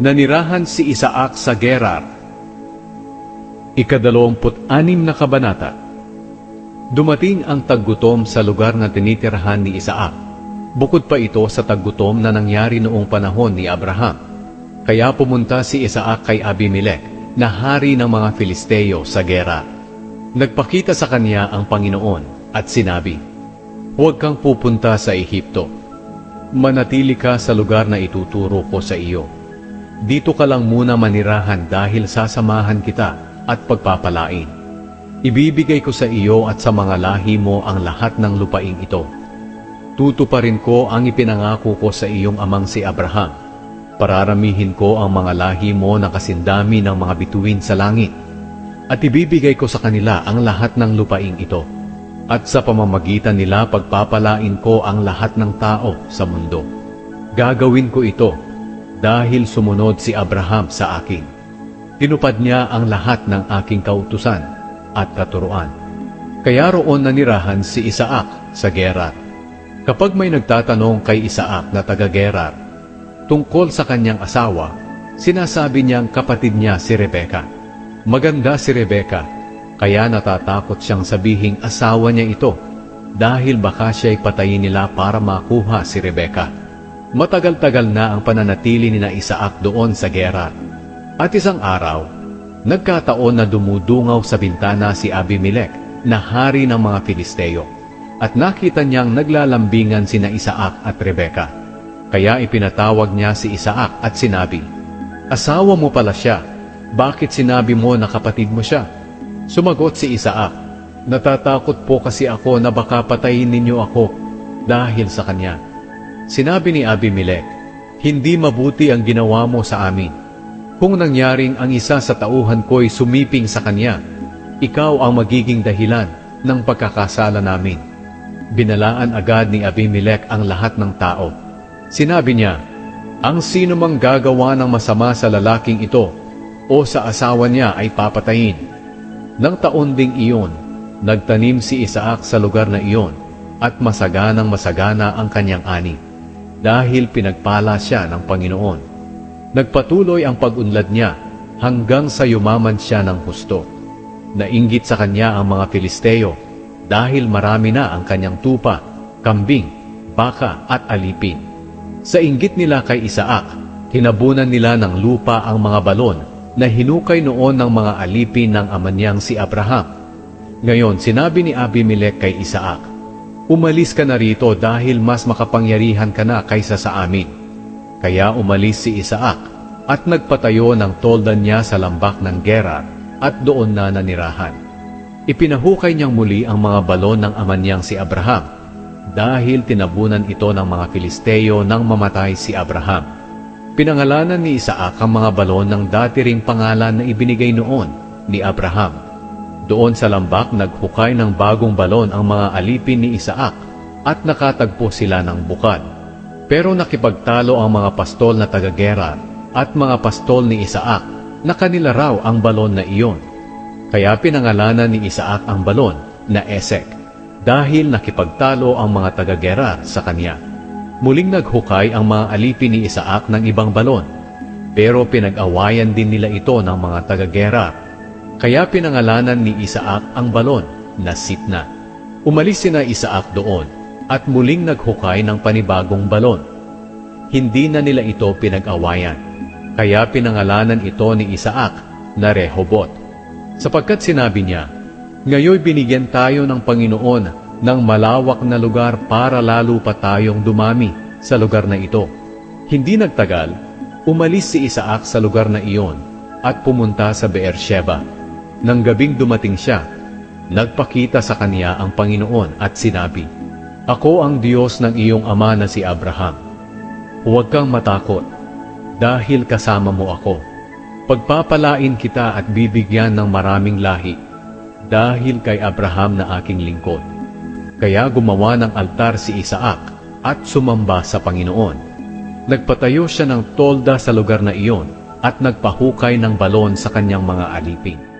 Nanirahan si Isaac sa Gerar. Ikadalawamput-anim na kabanata. Dumating ang taggutom sa lugar na tinitirahan ni Isaac. Bukod pa ito sa taggutom na nangyari noong panahon ni Abraham. Kaya pumunta si Isaac kay Abimelech, na hari ng mga Filisteo sa Gerar. Nagpakita sa kanya ang Panginoon at sinabi, Huwag kang pupunta sa Ehipto. Manatili ka sa lugar na ituturo ko sa iyo. Dito ka lang muna manirahan dahil sasamahan kita at pagpapalain. Ibibigay ko sa iyo at sa mga lahi mo ang lahat ng lupaing ito. Tutuparin ko ang ipinangako ko sa iyong amang si Abraham. Pararamihin ko ang mga lahi mo na kasindami ng mga bituin sa langit. At ibibigay ko sa kanila ang lahat ng lupaing ito. At sa pamamagitan nila pagpapalain ko ang lahat ng tao sa mundo. Gagawin ko ito dahil sumunod si Abraham sa akin. Tinupad niya ang lahat ng aking kautusan at katuruan. Kaya roon nanirahan si Isaac sa Gerar. Kapag may nagtatanong kay Isaac na taga Gerar tungkol sa kanyang asawa, sinasabi niyang kapatid niya si Rebeka. Maganda si Rebeka, kaya natatakot siyang sabihing asawa niya ito dahil baka siya'y patayin nila para makuha si Rebeka. Matagal-tagal na ang pananatili ni na Isaac doon sa Gerar. At isang araw, nagkataon na dumudungaw sa bintana si Abimelech na hari ng mga Filisteo at nakita niyang naglalambingan sina Isaac at Rebeka. Kaya ipinatawag niya si Isaac at sinabi, Asawa mo pala siya, bakit sinabi mo na kapatid mo siya? Sumagot si Isaac, Natatakot po kasi ako na baka patayin ninyo ako dahil sa kanya. Sinabi ni Abimelech, Hindi mabuti ang ginawa mo sa amin. Kung nangyaring ang isa sa tauhan ko'y sumiping sa kanya, ikaw ang magiging dahilan ng pagkakasala namin. Binalaan agad ni Abimelech ang lahat ng tao. Sinabi niya, Ang sino mang gagawa ng masama sa lalaking ito o sa asawa niya ay papatayin. Nang taon ding iyon, nagtanim si Isaac sa lugar na iyon at masaganang masagana ang kanyang ani dahil pinagpala siya ng Panginoon. Nagpatuloy ang pag-unlad niya hanggang sa yumaman siya ng husto. Nainggit sa kanya ang mga Filisteo dahil marami na ang kanyang tupa, kambing, baka at alipin. Sa inggit nila kay Isaac, tinabunan nila ng lupa ang mga balon na hinukay noon ng mga alipin ng ama niyang si Abraham. Ngayon, sinabi ni Abimelech kay Isaac, Umalis ka na rito dahil mas makapangyarihan ka na kaysa sa amin. Kaya umalis si Isaac at nagpatayo ng toldan niya sa lambak ng Gerar at doon na nanirahan. Ipinahukay niyang muli ang mga balon ng ama niyang si Abraham dahil tinabunan ito ng mga Filisteo nang mamatay si Abraham. Pinangalanan ni Isaac ang mga balon ng dati ring pangalan na ibinigay noon ni Abraham. Doon sa lambak naghukay ng bagong balon ang mga alipin ni Isaac at nakatagpo sila ng bukad. Pero nakipagtalo ang mga pastol na taga-Gerar at mga pastol ni Isaac na kanila raw ang balon na iyon. Kaya pinangalanan ni Isaac ang balon na Esek dahil nakipagtalo ang mga taga-Gerar sa kanya. Muling naghukay ang mga alipin ni Isaac ng ibang balon, pero pinag-awayan din nila ito ng mga taga-Gerar. Kaya pinangalanan ni Isaac ang balon na Sitna. Umalis sina Isaac doon at muling naghukay ng panibagong balon. Hindi na nila ito pinag-awayan, kaya pinangalanan ito ni Isaac na Rehobot. Sapagkat sinabi niya, Ngayoy binigyan tayo ng Panginoon ng malawak na lugar para lalo pa tayong dumami sa lugar na ito. Hindi nagtagal, umalis si Isaac sa lugar na iyon at pumunta sa Beersheba. Nang gabing dumating siya, nagpakita sa kanya ang Panginoon at sinabi, Ako ang Diyos ng iyong ama na si Abraham. Huwag kang matakot, dahil kasama mo ako. Pagpapalain kita at bibigyan ng maraming lahi, dahil kay Abraham na aking lingkod. Kaya gumawa ng altar si Isaac at sumamba sa Panginoon. Nagpatayo siya ng tolda sa lugar na iyon at nagpahukay ng balon sa kanyang mga alipin.